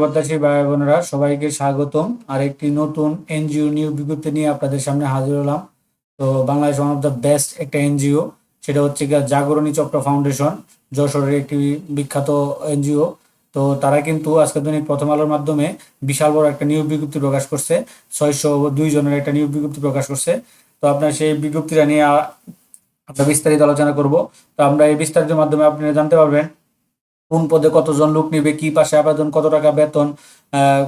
প্রত্যাশী ভাই বোনেরা, সবাইকে স্বাগতম। আর একটি নতুন এনজিও নিয়োগ বিজ্ঞপ্তি নিয়ে আপনাদের সামনে হাজির হলাম। তো Bangladesh one of the best একটা এনজিও, সেটা হচ্ছে গিয়ে জাগরণী চক্র ফাউন্ডেশন, যশোরের একটি বিখ্যাত এনজিও। তো তারা কিন্তু আজকের দিনে প্রথম আলোর মাধ্যমে বিশাল বড় একটা নিয়োগ বিজ্ঞপ্তি প্রকাশ করছে, ছয়শো দুই জনের একটা নিয়োগ বিজ্ঞপ্তি প্রকাশ করছে। তো আপনার সেই বিজ্ঞপ্তিটা নিয়ে আমরা বিস্তারিত আলোচনা করব। তো আমরা এই বিস্তারিত মাধ্যমে আপনারা জানতে পারবেন কোন পদে কতজন লোক নিবে, কি পাশে আবেদন, কত টাকা বেতন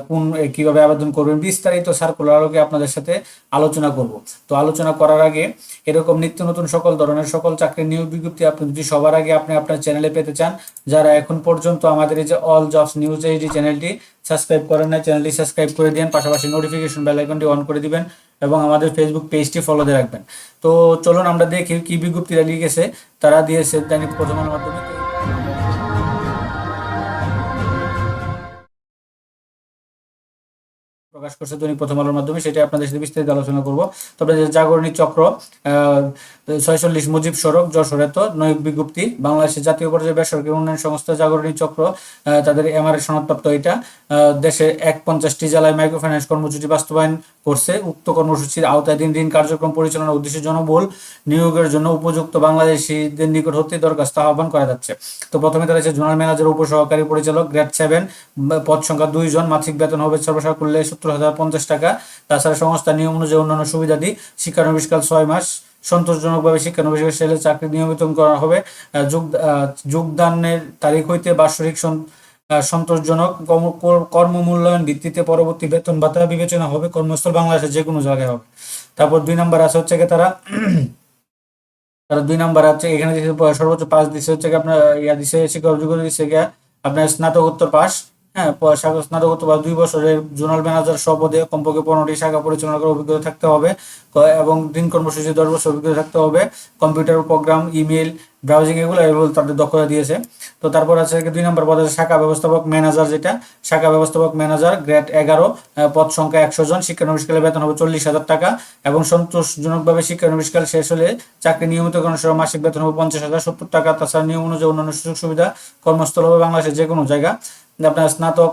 কোন কীভাবে আবেদন করবেন, বিস্তারিত সার্কুলার আলোকে আপনাদের সাথে আলোচনা করব। তো আলোচনা করার আগে এরকম নিত্য নতুন সকল ধরনের সকল চাকরির নিয়োগ বিজ্ঞপ্তি আপনি যদি সবার আগে আপনি আপনার চ্যানেলে পেতে চান, যারা এখন পর্যন্ত আমাদের এই যে অল জবস নিউজ এইচডি চ্যানেলটি সাবস্ক্রাইব করেন না চ্যানেলটি সাবস্ক্রাইব করে দিন পাশাপাশি নোটিফিকেশন বেল আইকনটি অন করে দিবেন এবং আমাদের ফেসবুক পেজটি ফলো দিয়ে রাখবেন। তো চলুন আমরা দেখি কি বিজ্ঞপ্তিটা লিখেছে, তারা দিয়েছে দৈনিক প্রথম মাধ্যমে প্রকাশ করছে দৈনিক প্রথম আলোর মাধ্যমে সেটা আপনাদের সাথে বিস্তারিত আলোচনা করব। তবে জাগরণী চক্র ছয়চল্লিশ মুজিব সড়ক যশোরে তো নৈক বিজ্ঞপ্তি, বাংলাদেশের জাতীয় পর্যায়ে বেসরকারি উন্নয়ন সংস্থা জাগরণী চক্র তাদের এমআরএ সনদপ্রাপ্ত এটা দেশের এক পঞ্চাশটি জেলায় মাইক্রো ফাইন্যান্স কর্মসূচি বাস্তবায়ন করছে। উক্ত কর্মসূচির আওতায় দিন দিন কার্যক্রম পরিচালনার উদ্দেশ্যে জনবল নিয়োগের জন্য উপযুক্ত বাংলাদেশিদের নিকট হতে দরখাস্ত আহ্বান করা যাচ্ছে। তো প্রথমে তারা জোনাল ম্যানেজার, উপসহকারী পরিচালক গ্রেড সেভেন, পদ সংখ্যা দুইজন মাসিক বেতন হবে সর্বসাকুল্যে করলে সত্তর হাজার পঞ্চাশ টাকা। তাছাড়া সংস্থা নিয়ম অনুযায়ী অন্যান্য সুবিধাদি শিক্ষানবিষ্কাল ছয় মাস সন্তোষজনকভাবে শিক্ষানবিষ্কার সেলে চাকরি নিয়মিত করা হবে। যোগদানের তারিখ হইতে বাৎসরিক সন্তোষজনক কর্ম- কর- মূল্যায়ন ভিত্তিতে পরবর্তী বেতন ভাতা বিবেচনা হবে, কর্মস্থল বাংলাদেশের যে কোনো জায়গায় হবে। তারপর দুই নম্বর আছে হচ্ছে তারা তারা দুই নাম্বার আছে, এখানে সর্বোচ্চ পাস দিছে হচ্ছে আপনার ইয়া দিছে শিক্ষা যোগ্যতা দিছে গিয়া আপনার স্নাতকোত্তর পাস হ্যাঁ স্নাতকোত্তর পাস দুই বছরের জোনাল ম্যানেজার সপদে কমপক্ষে পনেরোটি শাখা পরিচালনা করার অভিজ্ঞতা থাকতে হবে এবং দিন কর্মসূচি দশ বছর অভিজ্ঞতা থাকতে হবে, কম্পিউটার, প্রোগ্রাম ইমেল ব্রাউজিং এগুলো এগুলো তাদের দক্ষতা দিয়েছে। তো তারপর আছে দুই নম্বর পদ আছে শাখা ব্যবস্থাপক ম্যানেজার যেটা। শাখা ব্যবস্থাপক ম্যানেজার গ্রেড এগারো পদ সংখ্যা একশো জন শিক্ষানবিষ্কালে বেতন হবে চল্লিশ হাজার টাকা এবং সন্তোষজনকভাবে শিক্ষানবিষ্কাল শেষ হলে চাকরি নিয়মিতকরণ সহ মাসিক বেতন হবে পঞ্চাশ হাজার সত্তর টাকা। তাছাড়া নিয়ম অনুযায়ী অন্যান্য সুযোগ সুবিধা কর্মস্থল হবে বাংলাদেশের যে কোনো জায়গা। আপনার স্নাতক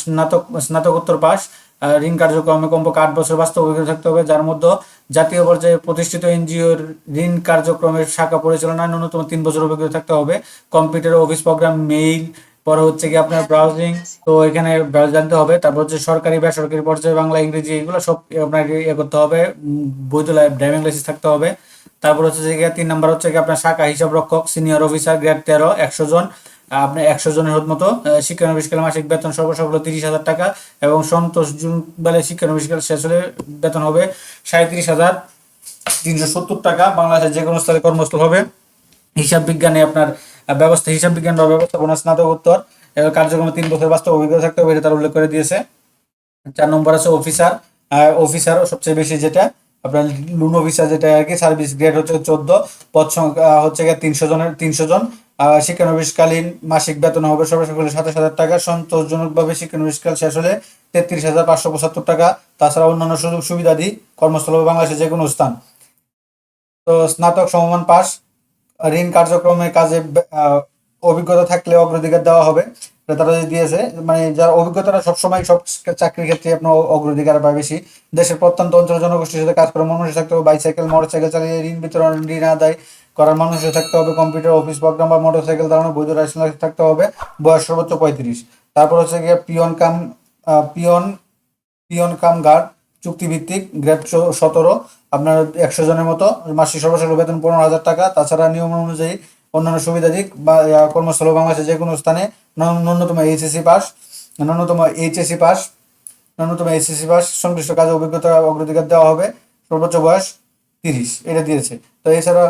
স্নাতক স্নাতকোত্তর আহ, ঋণ কার্যক্রমে কমপক্ষে আট বছর বাস্তব অভিজ্ঞতা থাকতে হবে। যার মধ্যে জাতীয় পর্যায়ে প্রতিষ্ঠিত এনজিওর ঋণ কার্যক্রমের শাখা পরিচালনায় ন্যূনতম তিন বছর অভিজ্ঞতা থাকতে হবে। কম্পিউটার, অফিস প্রোগ্রাম, মেইল, পরে হচ্ছে কি আপনার ব্রাউজিং। তো এখানে জানতে হবে। তারপর হচ্ছে সরকারি, বেসরকারি পর্যায়ে বাংলা, ইংরেজি এগুলো সব আপনার ইয়ে করতে হবে। বৈধ ড্রাইভিং লাইসেন্স থাকতে হবে। তারপর হচ্ছে তিন নাম্বার হচ্ছে কি আপনার শাখা হিসাব রক্ষক সিনিয়র অফিসার, গ্রেড তেরো, একশো জন। আপনি একশো জনের মতো আহ, শিক্ষানবিষ্কাল মাসিক বেতন সর্বসফল তিরিশ হাজার টাকা এবং সন্তোষ জুন বেলা শিক্ষানবিষ্কাল শেষ হলে বেতন হবে সাঁত্রিশ হাজার তিনশো সত্তর টাকা। বাংলাদেশের যে কোনো স্থলে কর্মস্থল হবে। হিসাব বিজ্ঞানে আপনার ব্যবস্থা হিসাব বিজ্ঞান বা ব্যবস্থাপনা স্নাতকোত্তর কার্যক্রমে তিন বছর বাস্তব অভিজ্ঞতা থাকতে হবে এটা তার উল্লেখ করে দিয়েছে। চার নম্বর আছে অফিসার। অফিসার সবচেয়ে বেশি যেটা আপনার লুন অফিসার যেটা আর কি সার্ভিস গ্রেড হচ্ছে চোদ্দ পদ সংখ্যা হচ্ছে তিনশো জনের তিনশো জন। শিক্ষানবিশকালীন মাসিক বেতন হবে সর্বশেষ সাতাশ হাজার টাকা। সন্তোষজনকভাবে শিক্ষানবিশকাল শেষ হলে তেত্রিশ হাজার পাঁচশো পঁচাত্তর টাকা। তাছাড়া অন্যান্য সুযোগ সুবিধা সুবিধাদি কর্মস্থল বাংলাদেশের যে কোনো স্থান। তো স্নাতক সমমান পাস। ঋণ কার্যক্রমে কাজে অভিজ্ঞতা থাকলে অগ্রাধিকার দেওয়া হবে। তারা যে দিয়েছে মানে যার অভিজ্ঞতাটা সবসময় সব চাকরির ক্ষেত্রে আপনার অগ্রাধিকার পায় বেশি। দেশের প্রত্যন্ত অঞ্চল জনগোষ্ঠীর সাথে কাজ করার মানুষ থাকতে হবে। বাইসাইকেল, মোটরসাইকেল চালিয়ে ঋণ বিতরণ, ঋণ আদায় করার মানুষ থাকতে হবে কম্পিউটার অফিস প্রোগ্রাম বা মোটরসাইকেল চালানো বৈধ লাইসেন্স থাকতে হবে, বয়স সর্বোচ্চ পঁয়ত্রিশ। তারপর হচ্ছে গিয়ে peon cum peon peon cum guard চুক্তিভিত্তিক, গ্রেড সতেরো, আপনার একশো জনের মতো, মাসিক সর্বশেষ বেতন পনেরো হাজার টাকা, তাছাড়া নিয়ম অনুযায়ী অন্যান্য সুবিধাদিক বা কর্মস্থল বাংলাদেশের যে কোনো স্থানে ন্যূন- ন্যূনতম এইচএসসি পাস ন্যূনতম এইচএসসি পাস ন্যূনতম এইচএসসি পাস সংশ্লিষ্ট কাজে অভিজ্ঞতা অগ্রাধিকার দেওয়া হবে, সর্বোচ্চ বয়স তিরিশ, এটা দিয়েছে। তো এছাড়া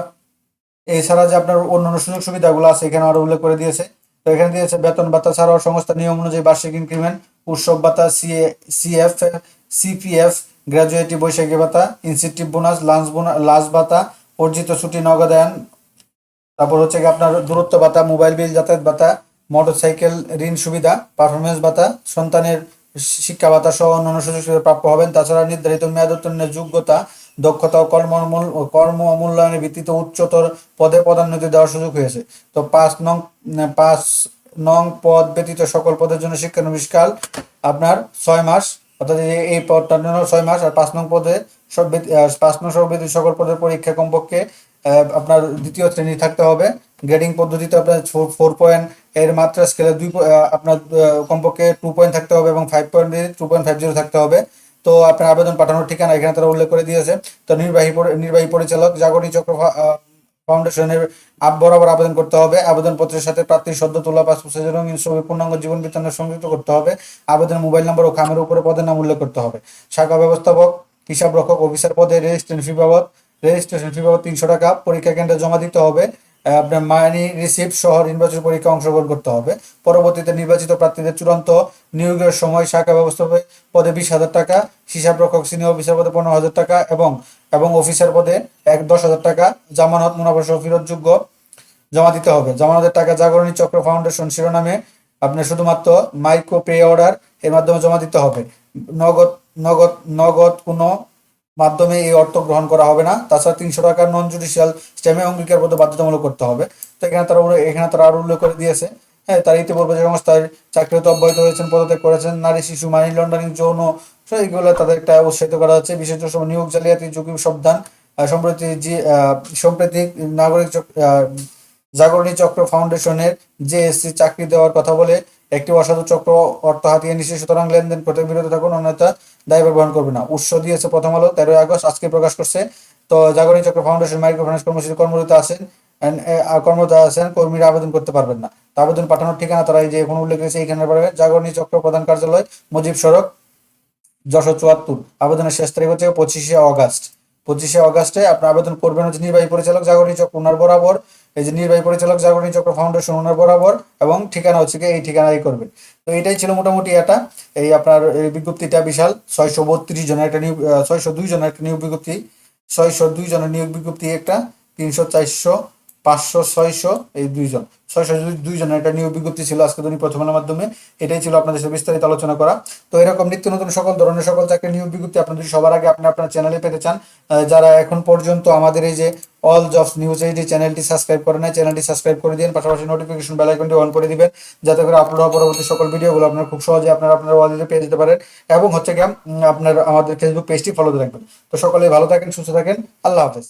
এছাড়া যে আপনার অন্যান্য সুযোগ সুবিধাগুলো আছে, এখানে আরও উল্লেখ করে দিয়েছে। তো এখানে দিয়েছে, বেতন ভাতা ছাড়াও সংস্থা নিয়ম অনুযায়ী বার্ষিক ইনক্রিমেন্ট উৎসব ভাতা CA CF CPF gratuity Baishakhi ভাতা incentive bonus lunch bonus lunch ভাতা, অর্জিত ছুটি নগদায়ন তারপর হচ্ছে কি আপনার দূরত্ব ভাতা মোবাইল বিল যাতায়াত ভাতা মোটরসাইকেল ঋণ সুবিধা পারফরমেন্স ভাতা, সন্তানের শিক্ষা ভাতা সহ অন্যান্য সুযোগ সুবিধা প্রাপ্য হবেন। তাছাড়া নির্ধারিত মেয়াদ যোগ্যতা দক্ষতা ও কর্ম কর্ম মূল্যায়নের ভিত্তিতে উচ্চতর পদে পদোন্নতি দেওয়ার সুযোগ হয়েছে। তো পাঁচ নং পাঁচ নং পদ ব্যতীত সকল পদের জন্য শিক্ষা শিক্ষানবিষ্কাল আপনার ছয় মাস। অর্থাৎ এই- পদটার জন্য ছয় মাস। আর পাঁচ নং পদে সব পাঁচ নং সহ ব্যতীত সকল পদের পরীক্ষা কমপক্ষে আপনার দ্বিতীয় শ্রেণি থাকতে হবে। গ্রেডিং পদ্ধতিতে আপনার ফোর পয়েন্ট এর মাত্রা স্কেলে দুই আপনার কমপক্ষে টু পয়েন্ট থাকতে হবে এবং five point two point five zero থাকতে হবে। তো আপনার আবেদন পাঠানোর ঠিকানা এখানে তারা উল্লেখ করে দিয়েছে। তো নির্বাহী নির্বাহী পরিচালক জাগরণী চক্র ফাউন্ডেশনের বরাবর আবেদন করতে হবে। আবেদনপত্রের সাথে প্রার্থীর সদ্য তোলা পাসপোর্ট রঙিন ছবি, পূর্ণাঙ্গ জীবন বৃত্তান্ত সংযুক্ত করতে হবে। আবেদন মোবাইল নম্বর ও খামের উপরে পদের নাম উল্লেখ করতে হবে। শাখা ব্যবস্থাপক হিসাব রক্ষক অফিসার পদে রেজিস্ট্রেশন ফি বাবদ, রেজিস্ট্রেশন ফি বাবদ তিনশো টাকা, পরীক্ষা কেন্দ্রে জমা দিতে হবে। আপনার মানি রিসিপ্ট সহ নির্বাচন পরীক্ষা অংশগ্রহণ করতে হবে। পরবর্তীতে নির্বাচিত প্রার্থীদের চূড়ান্ত নিয়োগের সময় শাখা ব্যবস্থাপক পদে বিশ হাজার টাকা, হিসাব রক্ষক সিনিয়র অফিসার পদে পনেরো হাজার টাকা এবং এবং অফিসার পদে এক দশ হাজার টাকা জামানত মুনাফা সহ ফেরতযোগ্য জমা দিতে হবে। জামানতের টাকা জাগরণী চক্র ফাউন্ডেশন শিরোনামে আপনার শুধুমাত্র মাইক্রো পে অর্ডার এর মাধ্যমে জমা দিতে হবে। নগদ নগদ নগদ কোনো মাধ্যমে এই অর্থ গ্রহণ করা হবে না। তাছাড়া তিনশো টাকার নন জুডিশিয়াল স্ট্যামে অঙ্গীকার পত্র বাধ্যতামূলক করতে হবে। তো এখানে তারা এখানে তারা আরও উল্লেখ করে দিয়েছে। হ্যাঁ তারা ইতিপূর্বে যে সংস্থায় চাকরিতে অব্যাহত হয়েছেন পদত্যাগ করেছেন নারী শিশু মানি লন্ডারিং যৌন so এইগুলো তাদের একটা উৎসাহিত করা হচ্ছে। বিশেষ সময় নিয়োগ জালিয়াতি ঝুঁকি সাবধান সম্প্রতি যে আহ, সাম্প্রতিক নাগরিক জাগরণী চক্র ফাউন্ডেশনের জেএসসি চাকরি দেওয়ার কথা বলে একটি অসাধু চক্র অর্থ হাতিয়ে নিচ্ছে সুতরাং লেনদেন করতে বিরত থাকুন, অন্যথা দায়ভার গ্রহণ করবে না। উৎস দিয়েছে প্রথম আলো, তেরোই আগস্ট, আজকে প্রকাশ করছে। তো জাগরণী চক্র ফাউন্ডেশন, মাইক্রো ফাইন্যান্স কর্মসূচি কর্মরত আছেন কর্মরত আছেন, কর্মীরা আবেদন করতে পারবেন না। আবেদন পাঠানোর ঠিকানা তারা এই যে এখন উল্লেখ করেছে এইখানে পারবে। জাগরণী চক্র প্রধান কার্যালয়, মুজিব সড়ক যশো চুয়াত্তর। আবেদনের শেষ তারিখ হচ্ছে পঁচিশে অগাস্ট পঁচিশে অগাস্টে আপনি আবেদন করবেন হচ্ছে নির্বাহী পরিচালক জাগরণী চক্র, ওনার বরাবর। এই যে নির্বাহী পরিচালক জাগরণী চক্র ফাউন্ডেশন ওনার বরাবর এবং ঠিকানা হচ্ছে কি, এই ঠিকানাই করবেন। তো এটাই ছিল মোটামুটি এটা। এই আপনার বিজ্ঞপ্তিটা বিশাল। ছয়শো বত্রিশ জনের একটা নিয়োগ ছয়শো দুই জনের একটা নিয়োগ বিজ্ঞপ্তি। ছয়শো দুই জনের নিয়োগ বিজ্ঞপ্তি একটা, তিনশো চারশো পাঁচশো, ছয়শো এই দুইজন। ছয়শো দুই জনের একটা নিয়োগ বিজ্ঞপ্তি ছিল আজকে দৈনিক প্রথম আলোর মাধ্যমে, এটাই ছিল আপনাদের সাথে বিস্তারিত আলোচনা করা। তো এরকম নিত্য নতুন সকল ধরনের সকল চাকরি নিয়োগ বিজ্ঞপ্তি আপনাদের সবার আগে আপনি আপনার চ্যানেলে পেতে চান যারা এখন পর্যন্ত আমাদের এই যে অল জবস নিউজ এই যে চ্যানেলটি সাবস্ক্রাইব করে নেয় চ্যানেলটি সাবস্ক্রাইব করে দিন, পাশাপাশি নোটিফিকেশন বেল আইকনটি অন করে দিবেন, যাতে করে আপলোড হওয়া পরবর্তী সকল ভিডিওগুলো আপনারা খুব সহজে আপনারা আপনার ওয়ালেটে পেয়ে যেতে পারেন। এবং হচ্ছে কি আপনার আমাদের ফেসবুক পেজটি ফলো রাখবেন। তো সকলে ভালো থাকেন, সুস্থ থাকেন, আল্লাহ হাফেজ।